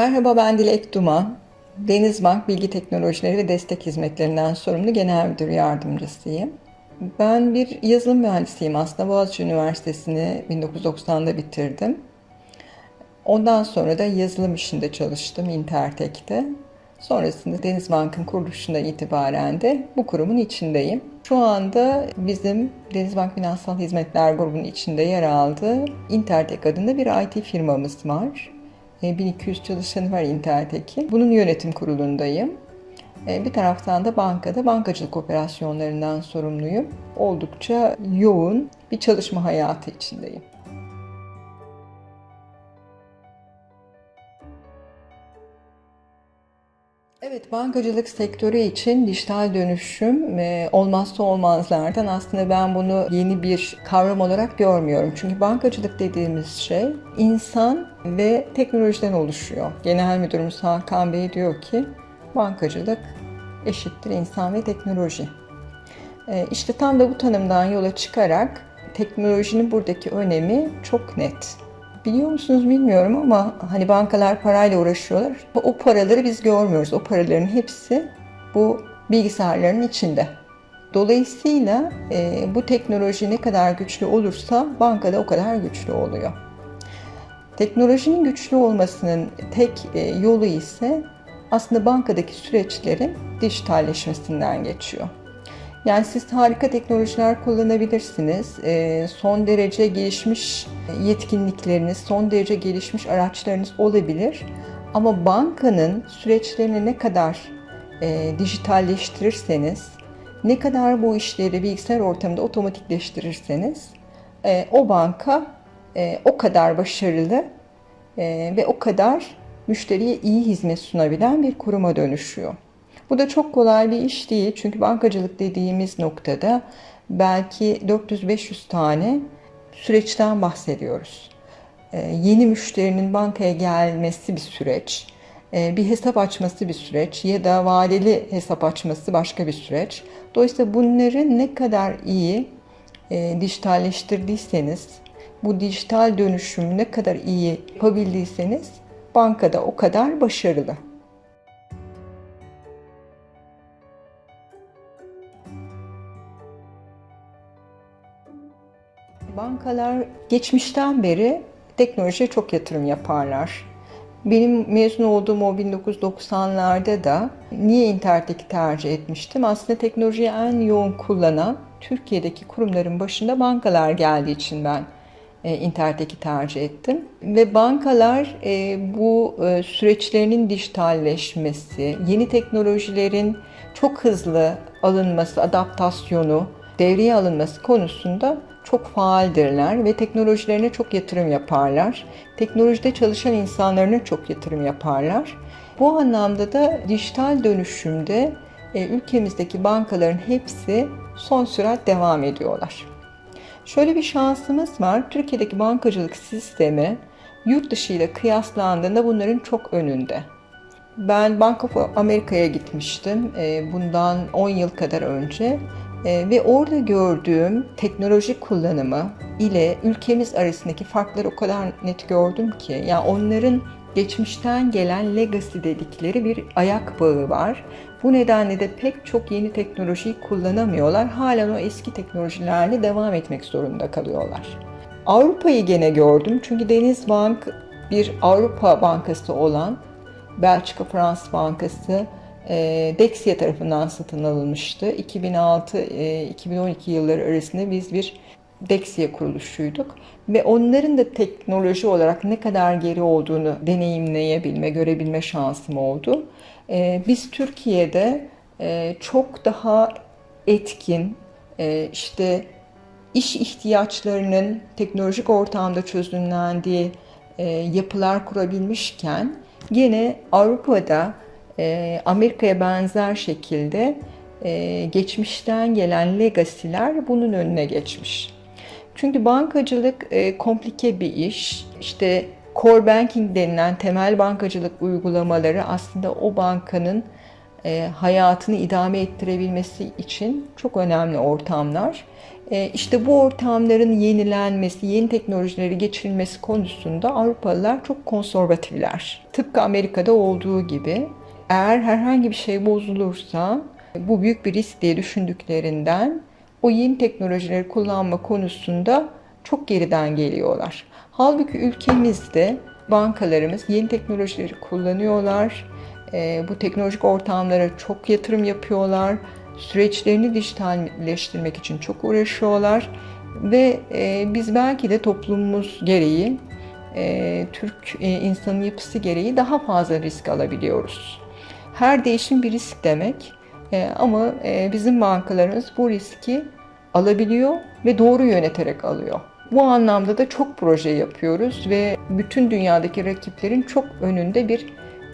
Merhaba ben Dilek Duman. Denizbank Bilgi Teknolojileri ve Destek Hizmetlerinden sorumlu Genel Müdür Yardımcısıyım. Ben bir yazılım mühendisiyim aslında. Boğaziçi Üniversitesi'ni 1990'da bitirdim. Ondan sonra da yazılım işinde çalıştım Intertek'te. Sonrasında Denizbank'ın kuruluşundan itibaren de bu kurumun içindeyim. Şu anda bizim Denizbank Finansal Hizmetler grubunun içinde yer aldığı Intertek adında bir IT firmamız var. E, 1200 çalışanı var Intertek'in. Bunun yönetim kurulundayım. E, Bir taraftan da bankada bankacılık operasyonlarından sorumluyum. Oldukça yoğun bir çalışma hayatı içindeyim. Evet, bankacılık sektörü için dijital dönüşüm e, olmazsa olmazlardan. Aslında ben bunu yeni bir kavram olarak görmüyorum. Çünkü bankacılık dediğimiz şey insan ve teknolojiden oluşuyor. Genel Müdürümüz Hakan Bey diyor ki bankacılık eşittir insan ve teknoloji. E, İşte tam da bu tanımdan yola çıkarak teknolojinin buradaki önemi çok net. Biliyor musunuz bilmiyorum ama hani bankalar parayla uğraşıyorlar. O paraları biz görmüyoruz. O paraların hepsi bu bilgisayarların içinde. Dolayısıyla e, bu teknoloji ne kadar güçlü olursa bankada o kadar güçlü oluyor. Teknolojinin güçlü olmasının tek e, yolu ise aslında bankadaki süreçlerin dijitalleşmesinden geçiyor. Yani siz harika teknolojiler kullanabilirsiniz. Ee, son derece gelişmiş yetkinlikleriniz, son derece gelişmiş araçlarınız olabilir. Ama bankanın süreçlerini ne kadar e, dijitalleştirirseniz, ne kadar bu işleri bilgisayar ortamında otomatikleştirirseniz, e, o banka e, o kadar başarılı ve o kadar müşteriye iyi hizmet sunabilen bir kuruma dönüşüyor. Bu da çok kolay bir iş değil çünkü bankacılık dediğimiz noktada belki 400-500 tane süreçten bahsediyoruz. Ee, yeni müşterinin bankaya gelmesi bir süreç, ee, bir hesap açması bir süreç ya da vadeli hesap açması başka bir süreç. Dolayısıyla bunları ne kadar iyi e, dijitalleştirdiyseniz, bu dijital dönüşümü ne kadar iyi yapabildiyseniz bankada o kadar başarılı. Bankalar geçmişten beri teknolojiye çok yatırım yaparlar. Benim mezun olduğum o 1990'larda da niye Intertek'i tercih etmiştim? Aslında teknolojiyi en yoğun kullanan Türkiye'deki kurumların başında bankalar geldiği için ben e, Intertek'i tercih ettim. Ve bankalar e, bu e, süreçlerinin dijitalleşmesi, yeni teknolojilerin çok hızlı alınması, adaptasyonu, devreye alınması konusunda çok faaldirler ve teknolojilerine çok yatırım yaparlar. Teknolojide çalışan insanlarına çok yatırım yaparlar. Bu anlamda da dijital dönüşümde e, ülkemizdeki bankaların hepsi son sürat devam ediyorlar. Şöyle bir şansımız var. Türkiye'deki bankacılık sistemi yurt dışı ile kıyaslandığında bunların çok önünde. Ben Bank of Amerika'ya gitmiştim e, bundan 10 yıl kadar önce e, ve orada gördüğüm teknoloji kullanımı ile ülkemiz arasındaki farkları o kadar net gördüm ki. Yani onların geçmişten gelen legacy dedikleri bir ayak bağı var. Bu nedenle de pek çok yeni teknolojiyi kullanamıyorlar. Halen o eski teknolojilerle devam etmek zorunda kalıyorlar. Avrupa'yı gene gördüm çünkü Denizbank bir Avrupa bankası olan Belçika Fransız Bankası Dexia tarafından satın alınmıştı. 2006-2012 yılları arasında biz bir Dexia kuruluşuyduk ve onların da teknoloji olarak ne kadar geri olduğunu deneyimleyebilme, görebilme şansım oldu. E, biz Türkiye'de e, çok daha etkin, e, işte iş ihtiyaçlarının teknolojik ortamda çözümlendiği e, yapılar kurabilmişken Yine Avrupa'da e, Amerika'ya benzer şekilde e, geçmişten gelen legasiler bunun önüne geçmiş. Çünkü bankacılık e, komplike bir iş. İşte core banking denilen temel bankacılık uygulamaları aslında o bankanın e, hayatını idame ettirebilmesi için çok önemli ortamlar. E, işte bu ortamların yenilenmesi, yeni teknolojileri geçirilmesi konusunda Avrupalılar çok konservatifler. Tıpkı Amerika'da olduğu gibi eğer herhangi bir şey bozulursa bu büyük bir risk diye düşündüklerinden o yeni teknolojileri kullanma konusunda çok geriden geliyorlar. Halbuki ülkemizde bankalarımız yeni teknolojileri kullanıyorlar. Bu teknolojik ortamlara çok yatırım yapıyorlar. Süreçlerini dijitalleştirmek için çok uğraşıyorlar. Ve biz belki de toplumumuz gereği, Türk insanın yapısı gereği daha fazla risk alabiliyoruz. Her değişim bir risk demek. E, ama e, bizim bankalarımız bu riski alabiliyor ve doğru yöneterek alıyor. Bu anlamda da çok proje yapıyoruz ve bütün dünyadaki rakiplerin çok önünde bir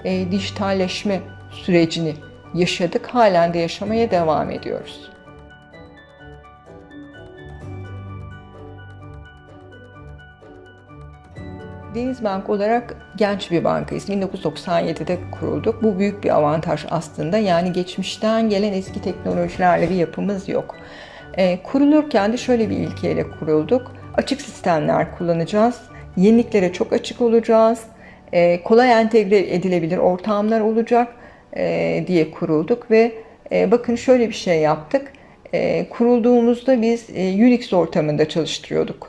e, dijitalleşme sürecini yaşadık. Halen de yaşamaya devam ediyoruz. Denizbank olarak genç bir bankayız. 1997'de kurulduk. Bu büyük bir avantaj aslında. Yani geçmişten gelen eski teknolojilerle bir yapımız yok. E, kurulurken de şöyle bir ilkeyle kurulduk. Açık sistemler kullanacağız. Yeniliklere çok açık olacağız. E, kolay entegre edilebilir ortamlar olacak e, diye kurulduk ve e, bakın şöyle bir şey yaptık. E, kurulduğumuzda biz Unix ortamında çalıştırıyorduk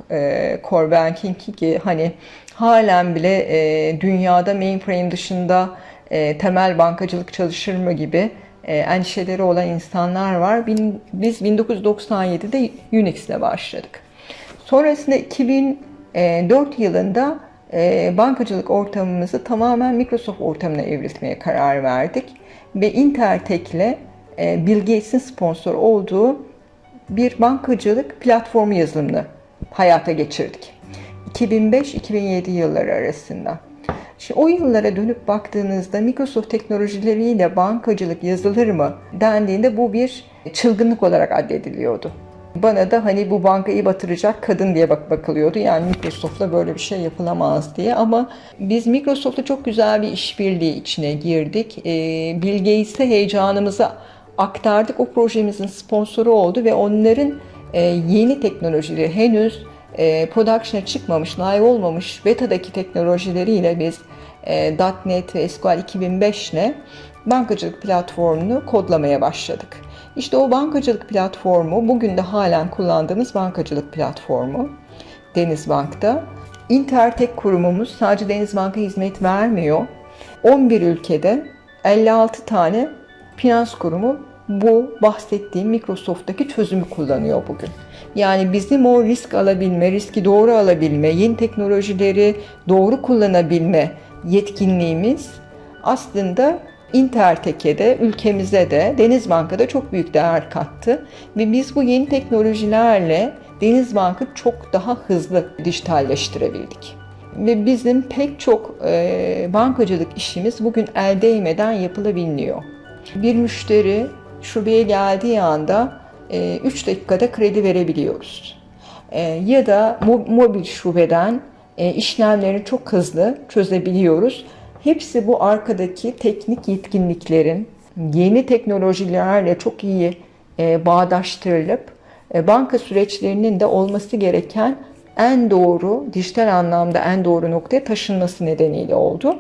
core banking ki hani halen bile e, dünyada mainframe dışında e, temel bankacılık çalışır mı gibi e, endişeleri olan insanlar var. Bin, biz 1997'de Unix ile başladık. Sonrasında 2004 yılında e, bankacılık ortamımızı tamamen Microsoft ortamına evrilmeye karar verdik. Ve Intertek ile e, Bill Gates'in sponsor olduğu bir bankacılık platformu yazılımını hayata geçirdik. 2005-2007 yılları arasında. Şimdi o yıllara dönüp baktığınızda Microsoft teknolojileriyle bankacılık yazılır mı dendiğinde bu bir çılgınlık olarak addediliyordu. Bana da hani bu bankayı batıracak kadın diye bak bakılıyordu. Yani Microsoft'la böyle bir şey yapılamaz diye. Ama biz Microsoft'la çok güzel bir işbirliği içine girdik. Ee, Bill Gates'e heyecanımızı aktardık. O projemizin sponsoru oldu ve onların e, yeni teknolojileri henüz e, production'a çıkmamış, live olmamış beta'daki teknolojileriyle biz e, .NET ve SQL 2005 ile bankacılık platformunu kodlamaya başladık. İşte o bankacılık platformu bugün de halen kullandığımız bankacılık platformu Denizbank'ta. Intertek kurumumuz sadece Denizbank'a hizmet vermiyor. 11 ülkede 56 tane finans kurumu bu bahsettiğim Microsoft'taki çözümü kullanıyor bugün. Yani bizim o risk alabilme, riski doğru alabilme, yeni teknolojileri doğru kullanabilme yetkinliğimiz aslında Intertek'e de, ülkemize de, Denizbank'a çok büyük değer kattı. Ve biz bu yeni teknolojilerle Denizbank'ı çok daha hızlı dijitalleştirebildik. Ve bizim pek çok e, bankacılık işimiz bugün el değmeden yapılabiliyor. Bir müşteri şubeye geldiği anda 3 e, dakikada kredi verebiliyoruz. E, ya da mobil şubeden e, işlemlerini çok hızlı çözebiliyoruz. Hepsi bu arkadaki teknik yetkinliklerin yeni teknolojilerle çok iyi bağdaştırılıp banka süreçlerinin de olması gereken en doğru, dijital anlamda en doğru noktaya taşınması nedeniyle oldu.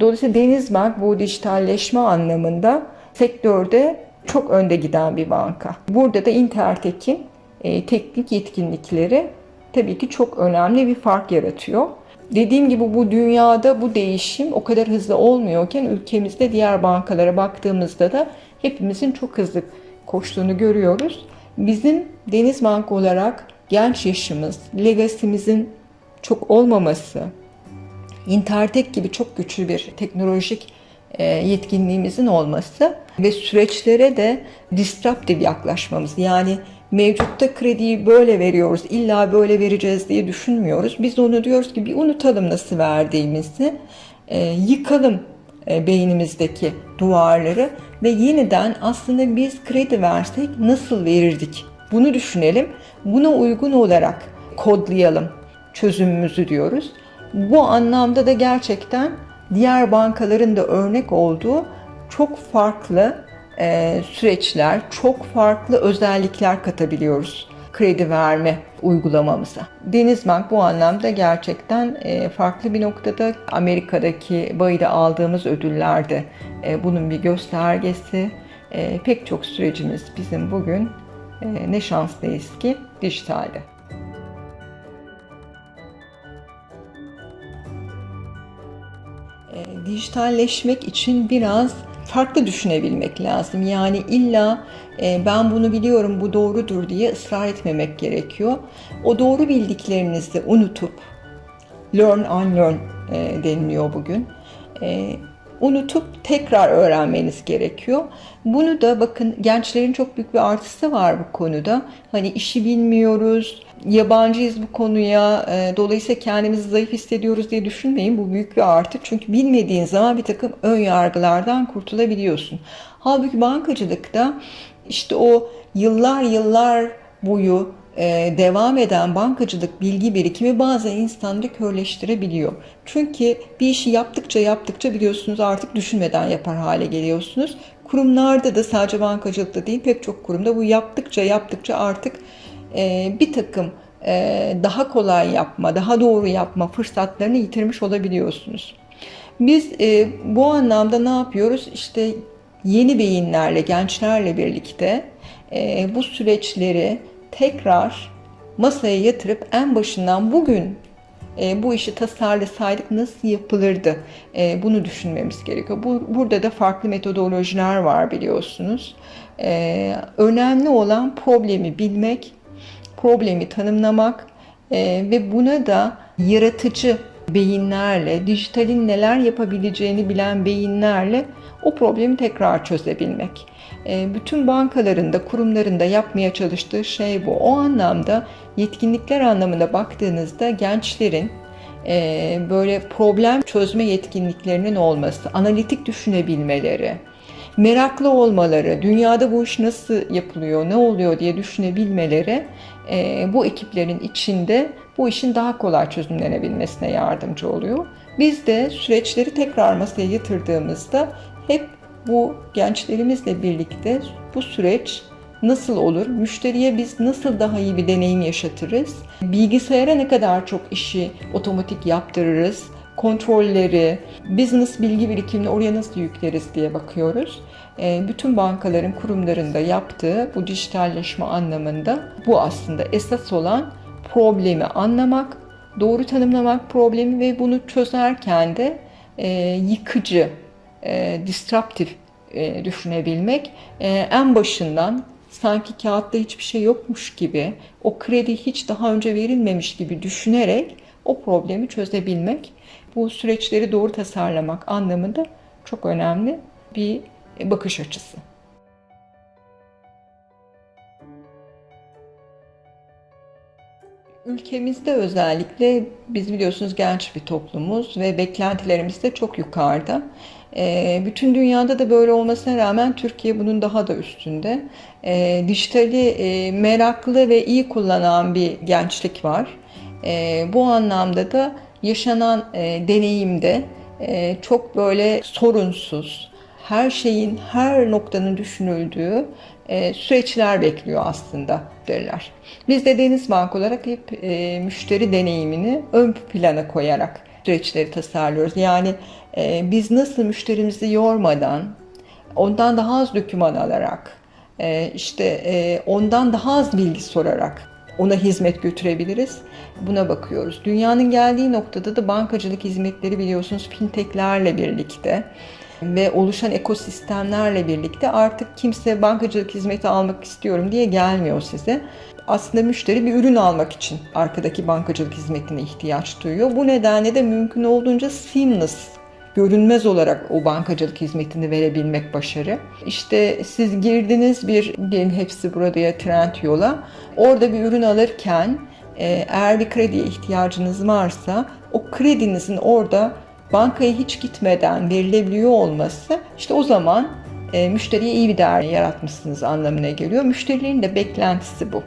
Dolayısıyla Denizbank bu dijitalleşme anlamında sektörde çok önde giden bir banka. Burada da Intertek'in e, teknik yetkinlikleri tabii ki çok önemli bir fark yaratıyor. Dediğim gibi bu dünyada bu değişim o kadar hızlı olmuyorken ülkemizde diğer bankalara baktığımızda da hepimizin çok hızlı koştuğunu görüyoruz. Bizim Deniz Bank olarak genç yaşımız, legasimizin çok olmaması, Intertek gibi çok güçlü bir teknolojik yetkinliğimizin olması ve süreçlere de disruptive yaklaşmamız. Yani mevcutta krediyi böyle veriyoruz, illa böyle vereceğiz diye düşünmüyoruz. Biz onu diyoruz ki bir unutalım nasıl verdiğimizi, e, yıkalım e, beynimizdeki duvarları ve yeniden aslında biz kredi versek nasıl verirdik? Bunu düşünelim. Buna uygun olarak kodlayalım çözümümüzü diyoruz. Bu anlamda da gerçekten diğer bankaların da örnek olduğu çok farklı e, süreçler, çok farklı özellikler katabiliyoruz kredi verme uygulamamıza. Denizbank bu anlamda gerçekten e, farklı bir noktada Amerika'daki bayıda aldığımız ödüllerde e, bunun bir göstergesi. E, pek çok sürecimiz bizim bugün e, ne şanslıyız ki dijitalde. Dijitalleşmek için biraz farklı düşünebilmek lazım. Yani illa e, ben bunu biliyorum, bu doğrudur diye ısrar etmemek gerekiyor. O doğru bildiklerinizi unutup, learn unlearn e, deniliyor bugün. E, unutup tekrar öğrenmeniz gerekiyor. Bunu da bakın gençlerin çok büyük bir artısı var bu konuda. Hani işi bilmiyoruz, yabancıyız bu konuya, e, dolayısıyla kendimizi zayıf hissediyoruz diye düşünmeyin. Bu büyük bir artı. Çünkü bilmediğin zaman bir takım ön yargılardan kurtulabiliyorsun. Halbuki bankacılıkta işte o yıllar yıllar boyu e, devam eden bankacılık bilgi birikimi bazen insanları körleştirebiliyor. Çünkü bir işi yaptıkça yaptıkça biliyorsunuz artık düşünmeden yapar hale geliyorsunuz. Kurumlarda da sadece bankacılıkta değil pek çok kurumda bu yaptıkça yaptıkça artık e, bir takım e, daha kolay yapma, daha doğru yapma fırsatlarını yitirmiş olabiliyorsunuz. Biz bu anlamda ne yapıyoruz? İşte yeni beyinlerle, gençlerle birlikte e, bu süreçleri tekrar masaya yatırıp en başından bugün e, bu işi tasarlasaydık nasıl yapılırdı? E, bunu düşünmemiz gerekiyor. Bu, burada da farklı metodolojiler var biliyorsunuz. E, önemli olan problemi bilmek, problemi tanımlamak e, ve buna da yaratıcı beyinlerle, dijitalin neler yapabileceğini bilen beyinlerle o problemi tekrar çözebilmek. E, bütün bankalarında, kurumlarında yapmaya çalıştığı şey bu. O anlamda yetkinlikler anlamında baktığınızda gençlerin e, böyle problem çözme yetkinliklerinin olması, analitik düşünebilmeleri, meraklı olmaları, dünyada bu iş nasıl yapılıyor, ne oluyor diye düşünebilmeleri e, bu ekiplerin içinde bu işin daha kolay çözümlenebilmesine yardımcı oluyor. Biz de süreçleri tekrar masaya yatırdığımızda hep bu gençlerimizle birlikte bu süreç nasıl olur? Müşteriye biz nasıl daha iyi bir deneyim yaşatırız? Bilgisayara ne kadar çok işi otomatik yaptırırız? Kontrolleri, business bilgi birikimini oraya nasıl yükleriz diye bakıyoruz. Ee, bütün bankaların, kurumlarında yaptığı bu dijitalleşme anlamında bu aslında esas olan problemi anlamak, doğru tanımlamak problemi ve bunu çözerken de e, yıkıcı, e, disruptif e, düşünebilmek. E, en başından sanki kağıtta hiçbir şey yokmuş gibi, o kredi hiç daha önce verilmemiş gibi düşünerek o problemi çözebilmek, bu süreçleri doğru tasarlamak anlamında çok önemli bir bakış açısı. Ülkemizde özellikle biz biliyorsunuz genç bir toplumuz ve beklentilerimiz de çok yukarıda. E, bütün dünyada da böyle olmasına rağmen Türkiye bunun daha da üstünde. E, dijitali meraklı ve iyi kullanan bir gençlik var. E, bu anlamda da yaşanan e, deneyimde e, çok böyle sorunsuz, her şeyin her noktanın düşünüldüğü e, süreçler bekliyor aslında derler. Biz de Denizbank olarak hep müşteri deneyimini ön plana koyarak süreçleri tasarlıyoruz. Yani e, biz nasıl müşterimizi yormadan, ondan daha az doküman alarak, e, işte e, ondan daha az bilgi sorarak ona hizmet götürebiliriz. Buna bakıyoruz. Dünyanın geldiği noktada da bankacılık hizmetleri biliyorsunuz fintechlerle birlikte ve oluşan ekosistemlerle birlikte artık kimse bankacılık hizmeti almak istiyorum diye gelmiyor size. Aslında müşteri bir ürün almak için arkadaki bankacılık hizmetine ihtiyaç duyuyor. Bu nedenle de mümkün olduğunca seamless görünmez olarak o bankacılık hizmetini verebilmek başarı. İşte siz girdiniz bir, diyelim hepsi burada ya trend yola. Orada bir ürün alırken e, eğer bir krediye ihtiyacınız varsa o kredinizin orada bankaya hiç gitmeden verilebiliyor olması işte o zaman e, müşteriye iyi bir değer yaratmışsınız anlamına geliyor. Müşterilerin de beklentisi bu.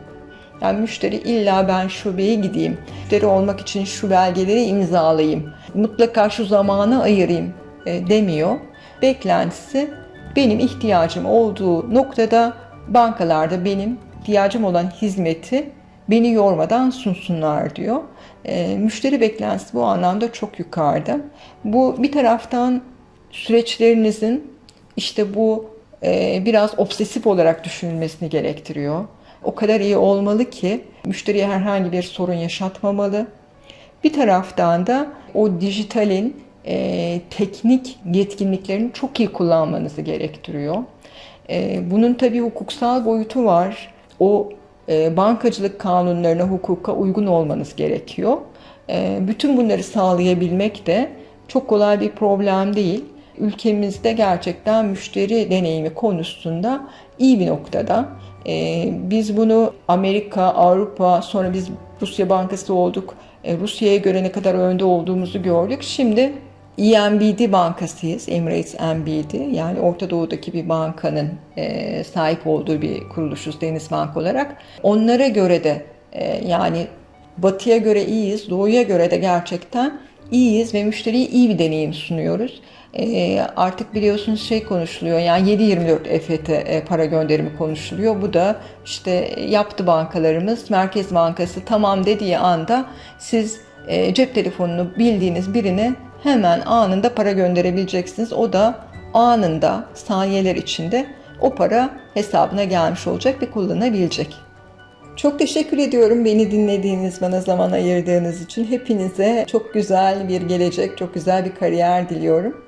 Yani müşteri illa ben şubeye gideyim, müşteri olmak için şu belgeleri imzalayayım, mutlaka şu zamanı ayırayım e, demiyor. Beklentisi benim ihtiyacım olduğu noktada bankalarda benim ihtiyacım olan hizmeti beni yormadan sunsunlar diyor. E, müşteri beklentisi bu anlamda çok yukarıda. Bu bir taraftan süreçlerinizin işte bu e, biraz obsesif olarak düşünülmesini gerektiriyor. O kadar iyi olmalı ki müşteriye herhangi bir sorun yaşatmamalı. Bir taraftan da o dijitalin e, teknik yetkinliklerini çok iyi kullanmanızı gerektiriyor. E, bunun tabii hukuksal boyutu var. O bankacılık kanunlarına, hukuka uygun olmanız gerekiyor. E, bütün bunları sağlayabilmek de çok kolay bir problem değil. Ülkemizde gerçekten müşteri deneyimi konusunda iyi bir noktada. E, biz bunu Amerika, Avrupa, sonra biz Rusya Bankası olduk. E, Rusya'ya göre ne kadar önde olduğumuzu gördük. Şimdi EMBD bankasıyız, Emirates MBD. Yani Orta Doğu'daki bir bankanın e, sahip olduğu bir kuruluşuz Deniz Bank olarak. Onlara göre de e, yani Batı'ya göre iyiyiz, Doğu'ya göre de gerçekten iyiyiz ve müşteriye iyi bir deneyim sunuyoruz. E, artık biliyorsunuz şey konuşuluyor yani 7-24 EFT e, para gönderimi konuşuluyor. Bu da işte yaptı bankalarımız. Merkez Bankası tamam dediği anda siz e, cep telefonunu bildiğiniz birine hemen anında para gönderebileceksiniz. O da anında saniyeler içinde o para hesabına gelmiş olacak ve kullanabilecek. Çok teşekkür ediyorum beni dinlediğiniz, bana zaman ayırdığınız için. Hepinize çok güzel bir gelecek, çok güzel bir kariyer diliyorum.